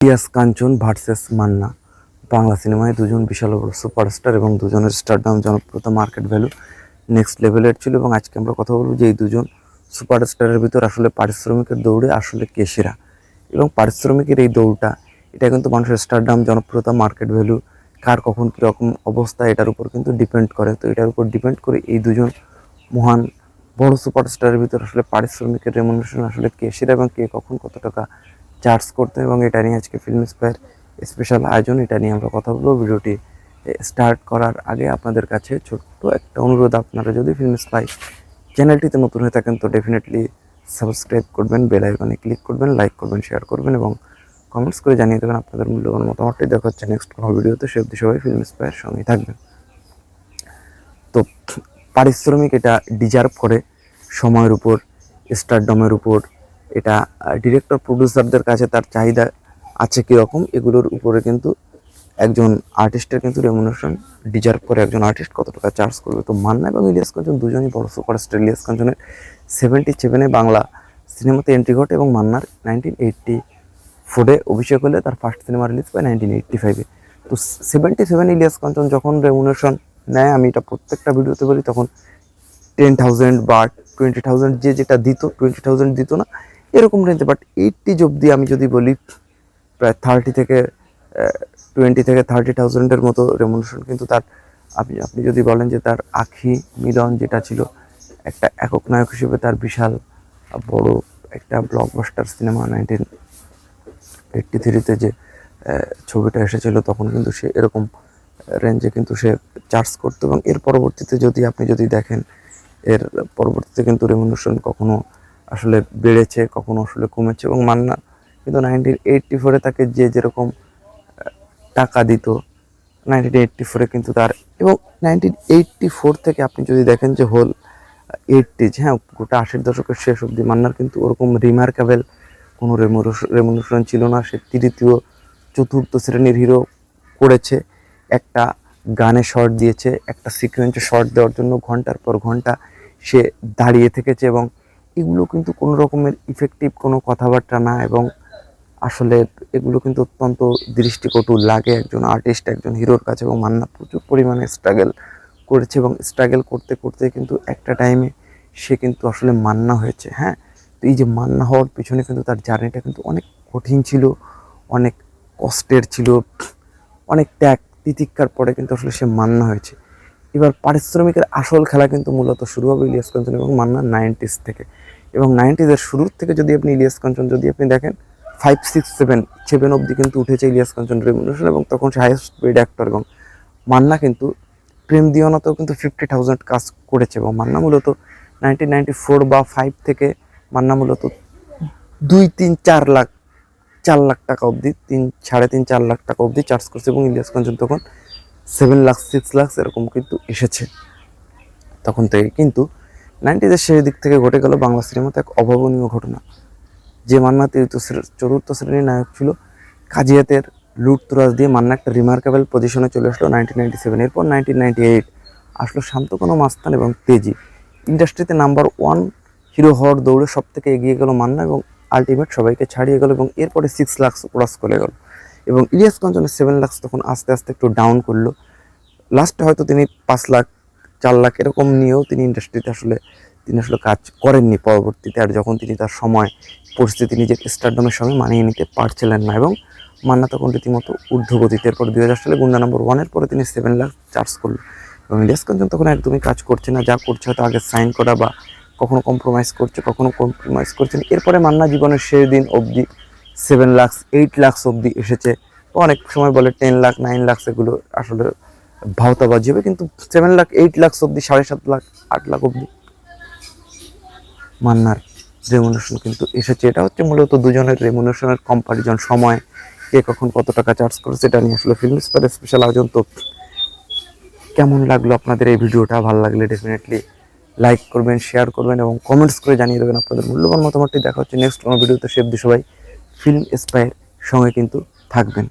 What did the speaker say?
Ilias Kanchan versus Manna. Bangla সিনেমায় দুজন বিশাল বড় সুপারস্টার এবং দুজনের স্টারডাম জনপ্রিয়তা মার্কেট ভ্যালু নেক্সট লেভেলের ছিল এবং আজকে আমরা কথা বলব যে এই দুজন সুপারস্টারের ভিতর আসলে পারিশ্রমিকের দৌড়ে আসলে কে সেরা। এবং পারিশ্রমিকের এই দৌড়টা, এটা কিন্তু মানুষের স্টারডাম জনপ্রিয়তা মার্কেট ভ্যালু, কার কখন কীরকম অবস্থা, এটার উপর কিন্তু ডিপেন্ড করে। তো এটার উপর ডিপেন্ড করে এই দুজন মহান বড় সুপারস্টারের ভিতর আসলে পারিশ্রমিকের রেমুনেশন আসলে কে সেরা এবং কে কখন কত টাকা চার্জ করতে এবং এটা নিয়ে আজকে ফিল্ম স্পায়ার স্পেশাল আয়োজন, এটা নিয়ে আমরা কথা বলব। ভিডিওটি স্টার্ট করার আগে আপনাদের কাছে ছোট্ট একটা অনুরোধ, আপনারা যদি ফিল্ম স্পাই চ্যানেলটিতে নতুন হয়ে থাকেন, তো ডেফিনেটলি সাবস্ক্রাইব করবেন বেল আইকনে ক্লিক করবেন লাইক করবেন শেয়ার করবেন এবং কমেন্টস করে জানিয়ে দেবেন আপনাদের মূল্যবান মতামতটি। দেখা হচ্ছে নেক্সট কোনো ভিডিওতে, সে অবধি সবাই ফিল্ম স্পায়ার সঙ্গেই থাকবেন। তো, পারিশ্রমিক এটা ডিজার্ভ করে, সময়ের উপর স্টারডমের উপর এটা ডিরেক্টর প্রডিউসারদের কাছে তার চাহিদা আছে কীরকম, এগুলোর উপরে কিন্তু একজন আর্টিস্টের কিন্তু রেমুনেশন ডিজার্ভ করে একজন আর্টিস্ট কত টাকা চার্জ করবে। তো মান্না এবং ইলিয়াস কাঞ্চন দুজনই বড় সুপারস্টার ইলিয়াস কাঞ্চনের সেভেন্টি সেভেনে বাংলা সিনেমাতে এন্ট্রি ঘটে এবং মান্নার নাইনটিন এইটটি ফোরে অভিষেক হলে তার ফার্স্ট সিনেমা রিলিজ পায় নাইনটিন এইটটি ফাইভে তো সেভেন্টি সেভেন ইলিয়াস কাঞ্চন যখন রেমুনেশন নেয়, আমি এটা প্রত্যেকটা ভিডিওতে বলি, তখন টেন থাউজেন্ড বা টোয়েন্টি থাউজেন্ড যে যেটা দিত টোয়েন্টি থাউজেন্ড দিত না এরকম রেঞ্জে বাট এইটটি অবধি আমি যদি বলি, প্রায় থার্টি থেকে টোয়েন্টি থেকে থার্টি থাউজেন্ডের মতো রেমুনেশন কিন্তু তার, আপনি আপনি যদি বলেন যে তার আখি মিলন যেটা ছিল, একটা একক নায়ক হিসেবে তার বিশাল বড় একটা ব্লকবাস্টার সিনেমা নাইনটিন এইটটি থ্রিতে যে ছবিটা এসেছিল, তখন কিন্তু সে এরকম রেঞ্জে কিন্তু সে চার্জ করতো। এবং এর পরবর্তীতে যদি আপনি যদি দেখেন, এর পরবর্তীতে কিন্তু রেমুনেশন কখনো আসলে বেড়েছে, কখনো আসলে কমেছে এবং মান্না কিন্তু নাইনটিন এইটটি ফোরে তাকে যে যেরকম টাকা দিত নাইনটিন এইটটি ফোরে কিন্তু তার, এবং নাইনটিন এইটটি ফোর থেকে আপনি যদি দেখেন যে হোল এইটটিজ হ্যাঁ গোটা আশির দশকের শেষ অবধি মান্নার কিন্তু ওরকম রিমার্কেবল কোনো রেমুনেশন ছিল না। সে তৃতীয়, চতুর্থ শ্রেণির হিরো করেছে। একটা গানে শর্ট দিয়েছে, একটা সিকোয়েন্সে শর্ট দেওয়ার জন্য ঘণ্টার পর ঘণ্টা সে দাঁড়িয়ে থেকেছে এবং এগুলো কিন্তু কোনো রকমের ইফেক্টিভ কোনো কথাবার্তা না এবং আসলে এগুলো কিন্তু অত্যন্ত দৃষ্টিকটু লাগে একজন আর্টিস্ট একজন হিরোর কাছে এবং মান্না প্রচুর পরিমাণে স্ট্রাগল করেছে এবং স্ট্রাগল করতে করতে কিন্তু একটা টাইমে সে কিন্তু আসলে মান্না হয়েছে হ্যাঁ? তো এই যে মান্না হওয়ার পিছনে কিন্তু তার জার্নিটা কিন্তু অনেক কঠিন ছিল, অনেক কষ্টের ছিল, অনেক ত্যাগ তিতিক্ষার পরে কিন্তু আসলে সে মান্না হয়েছে। এবার পারিশ্রমিকের আসল খেলা কিন্তু মূলত শুরু হবে ইলিয়াস কাঞ্চন এবং মান্না নাইনটিস থেকে। এবং নাইনটিজের শুরুর থেকে যদি আপনি ইলিয়াস কাঞ্চন যদি আপনি দেখেন ফাইভ সিক্স সেভেন সেভেন অবধি কিন্তু উঠেছে ইলিয়াস কাঞ্চন রেমুনেশন এবং তখন সে হাইয়েস্ট পেড অ্যাক্টর এবং মান্না কিন্তু প্রেম দিওয়ানাতেও কিন্তু ফিফটি থাউজেন্ড কাজ করেছে এবং মান্না মূলত নাইনটিন নাইনটি ফোর বা ফাইভ থেকে মান্না মূলত দুই, তিন, চার লাখ চার লাখ টাকা অবধি, তিন, সাড়ে তিন, চার লাখ টাকা অবধি চার্জ করছে এবং ইলিয়াস কাঞ্চন তখন সেভেন লাখ সিক্স লাখ এরকম কিন্তু এসেছে। তখন থেকে কিন্তু নাইনটিদের সেই দিক থেকে ঘটে গেল বাংলা সিনেমাতে এক অভাবনীয় ঘটনা। যে মান্না তৃতীয় চতুর্থ শ্রেণির নায়ক ছিল, কাজিয়াতের লুট তুরাজ দিয়ে মান্না একটা রিমার্কেবল পজিশনে চলে আসলো নাইনটিন নাইনটি সেভেন এরপর নাইনটিন নাইনটি এইট আসলো শান্তকোনো মাস্তান এবং তেজি। ইন্ডাস্ট্রিতে নাম্বার ওয়ান হিরো হওয়ার দৌড়ে সব থেকে এগিয়ে গেল মান্না এবং আলটিমেট সবাইকে ছাড়িয়ে গেল এবং এরপরে সিক্স লাক্স ক্রস করে গেল। ইলিয়াস কাঞ্চনের সেভেন লাক্স তখন আস্তে আস্তে একটু ডাউন করল। লাস্টে হয়তো তিনি পাঁচ লাখ, চার লাখ এরকম নিয়েও তিনি ইন্ডাস্ট্রিতে আসলে, তিনি আসলে কাজ করেননি পরবর্তীতে। আর যখন তিনি তার সময়, পরিস্থিতি নিজের স্টারডমের সঙ্গে মানিয়ে নিতে পারছিলেন না এবং মান্না তখন রীতিমতো ঊর্ধ্বগতিতে। এরপর দুই হাজার সালে গুন্ডা নম্বর ওয়ানের পরে তিনি সেভেন লাখ চার্জ করল এবং ইলিয়াস কাঞ্চন তখন একদমই কাজ করছে না, যা করছে হয়তো আগে সাইন করা বা কখনো কম্প্রোমাইজ করছে, কখনো কম্প্রোমাইজ করছে এরপরে মান্না জীবনের শেষ দিন অবধি সেভেন লাখস এইট লাখস অবধি এসেছে। অনেক সময় বলে টেন লাখ নাইন লাখস এগুলো আসলে ভাওতাবাজি হবে কিন্তু সেভেন লাখ এইট লাখস অবধি, সাড়ে সাত লাখ, আট লাখ অবধি মান্নার রেমুনেশন কিন্তু এসেছে। এটা হচ্ছে মূলত দুজনের রেমুনেশনের কম্পারিজন সময়, কে কখন কত টাকা চার্জ করে, সেটা নিয়ে আসলে ফিল্ম স্পার স্পেশাল আয়োজন। তো কেমন লাগল আপনাদের এই ভিডিওটা? ভালো লাগলে ডেফিনেটলি লাইক করবেন শেয়ার করবেন এবং কমেন্টস করে জানিয়ে দেবেন আপনাদের মূল্যবান মতামতটি। দেখা হচ্ছে নেক্সট কোনো ভিডিওতে। সে অবধি সবাই ফিল্ম স্পায়ের সঙ্গে কিন্তু থাকবেন।